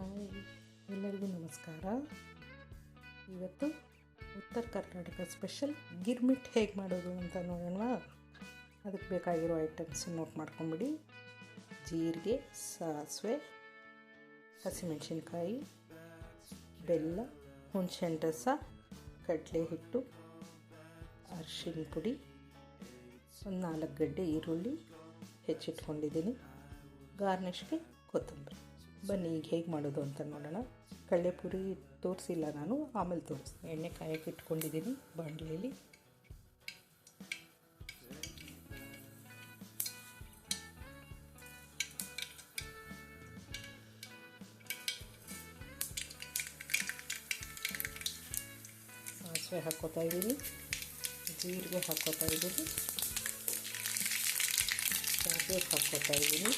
Hi, ಎಲ್ಲರಿಗೂ ನಮಸ್ಕಾರ. ಇವತ್ತು ಉತ್ತರ ಕರ್ನಾಟಕ ಸ್ಪೆಷಲ್ ಗಿರ್ಮಿಟ್ ಹೇಗೆ ಮಾಡೋದು ಅಂತ ನೋಡೋಣ ಅದಕ್ಕೆ ಬೇಕಾಗಿರೋ ಐಟಮ್ಸ್ ನೋಟ್ ಮಾಡ್ಕೊಂಬಿಡಿ. ಜೀರಿಗೆ, ಸಾಸಿವೆ, ಹಸಿಮೆಣಸಿನ್ಕಾಯಿ, ಬೆಲ್ಲ, ಹುಣಸೆಹಣ್ಣು ರಸ, ಕಡಲೆ ಹಿಟ್ಟು ಅರಿಶಿನ ಪುಡಿ, ಒಂದು ನಾಲ್ಕು ಗಡ್ಡೆ ಈರುಳ್ಳಿ ಹೆಚ್ಚಿಟ್ಕೊಂಡಿದ್ದೀನಿ. ಗಾರ್ನಿಷ್ಗೆ ಕೊತ್ತಂಬರಿ. ಬನ್ನಿ, ಈಗ ಹೇಗೆ ಮಾಡೋದು ಅಂತ ನೋಡೋಣ. ಕಡಲೆಪುರಿ ತೋರಿಸಿಲ್ಲ ನಾನು, ಆಮೇಲೆ ತೋರಿಸ್ತೀನಿ. ಎಣ್ಣೆ ಕಾಯಕ್ಕೆ ಇಟ್ಕೊಂಡಿದ್ದೀನಿ ಬಾಣಲೆಯಲ್ಲಿ. ಸಾಸಿವೆ ಹಾಕ್ಕೋತಾ ಇದ್ದೀನಿ. ಜೀರಿಗೆ ಹಾಕ್ಕೋತಾ ಇದ್ದೀನಿ. ಸಾಸಿವೆ ಇದ್ದೀನಿ.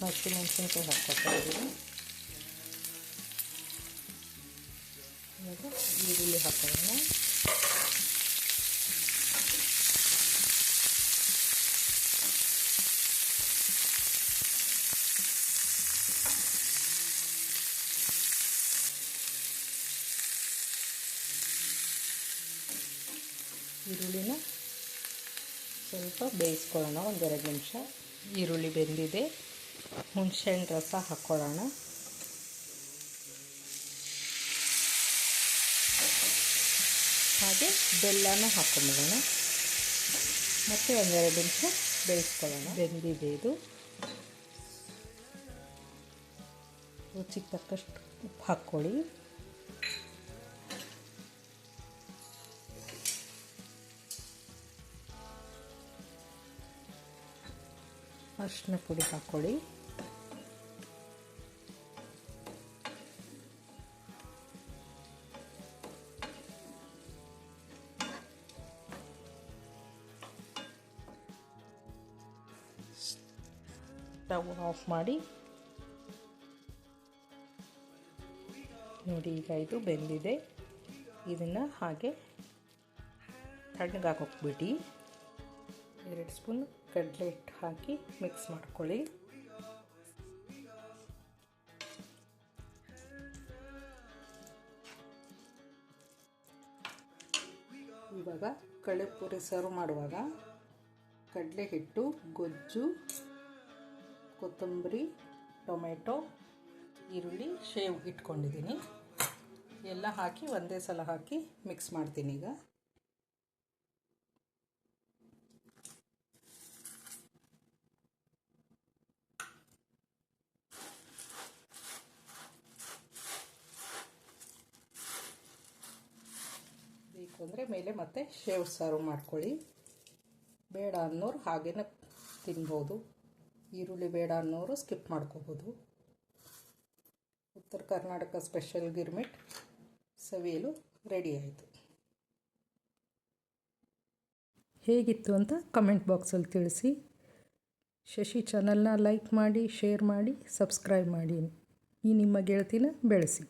ಹಸಿಮೆಣಸಿನ್ಕಾಯಿ ಹಾಕ್ಕೋತಾ ಇದ್ದೀನಿ ಈರುಳ್ಳಿ ಹಾಕೋಣ. ಈರುಳ್ಳಿನ ಸ್ವಲ್ಪ ಬೇಯಿಸ್ಕೊಳ್ಳೋಣ ಒಂದೆರಡು ನಿಮಿಷ. ಈರುಳ್ಳಿ ಬೆಂದಿದೆ. ಹುಣಸೆಹಣ್ಣು ರಸ ಹಾಕ್ಕೊಳ್ಳೋಣ ಹಾಗೆ ಬೆಲ್ಲನೂ ಹಾಕ್ಕೊಂಬಿಡೋಣ ಮತ್ತು ಒಂದೆರಡು ನಿಮಿಷ ಬೇಯಿಸ್ಕೊಳ್ಳೋಣ. ಬೆಂದಿದೆ ಇದು. ರುಚಿಗೆ ತಕ್ಕಷ್ಟು ಉಪ್ಪು ಹಾಕ್ಕೊಳ್ಳಿ. ಅರಿಶಿನ ಪುಡಿ ಹಾಕ್ಕೊಳ್ಳಿ. ಸ್ಟವ್ ಆಫ್ ಮಾಡಿ. ನೋಡಿ ಈಗ ಇದು ಬೆಂದಿದೆ. ಇದನ್ನು ಹಾಗೆ ತಣ್ಣಗಾಕೋಕ್ಬಿಟ್ಟು ಎರಡು ಸ್ಪೂನ್ ಕಡಲೆ ಹಿಟ್ಟು ಹಾಕಿ ಮಿಕ್ಸ್ ಮಾಡ್ಕೊಳ್ಳಿ. ಇವಾಗ ಕಡಲೆಪುರಿ ಸರ್ವ್ ಮಾಡುವಾಗ ಕಡಲೆ ಹಿಟ್ಟು, ಗೊಜ್ಜು ಕೊತ್ತಂಬರಿ, ಟೊಮೆಟೊ, ಈರುಳ್ಳಿ, ಶೇವ್ ಇಟ್ಕೊಂಡಿದ್ದೀನಿ. ಎಲ್ಲ ಹಾಕಿ ಒಂದೇ ಸಲ ಹಾಕಿ ಮಿಕ್ಸ್ ಮಾಡ್ತೀನಿ ಈಗ. ಬೇಕು ಅಂದರೆ ಮೇಲೆ ಮತ್ತೆ ಶೇವ್ ಸರ್ವ್ ಮಾಡ್ಕೊಳ್ಳಿ. ಬೇಡ ಅನ್ನೋರು ಹಾಗೇನೆ ತಿನ್ಬೋದು. ಈರುಳ್ಳಿ ಬೇಡ ಅನ್ನೋರು ಸ್ಕಿಪ್ ಮಾಡ್ಕೋಬೋದು. ಉತ್ತರ ಕರ್ನಾಟಕ ಸ್ಪೆಷಲ್ ಗಿರ್ಮಿಟ್ ಸವಿಯಲು ರೆಡಿ ಆಯಿತು. ಹೇಗಿತ್ತು ಅಂತ ಕಮೆಂಟ್ ಬಾಕ್ಸಲ್ಲಿ ತಿಳಿಸಿ. ಶಶಿ ಚಾನಲ್ನ ಲೈಕ್ ಮಾಡಿ ಶೇರ್ ಮಾಡಿ ಸಬ್ಸ್ಕ್ರೈಬ್ ಮಾಡಿ. ಈ ನಿಮ್ಮ ಗೆಳತಿನ ಬೆಳೆಸಿ.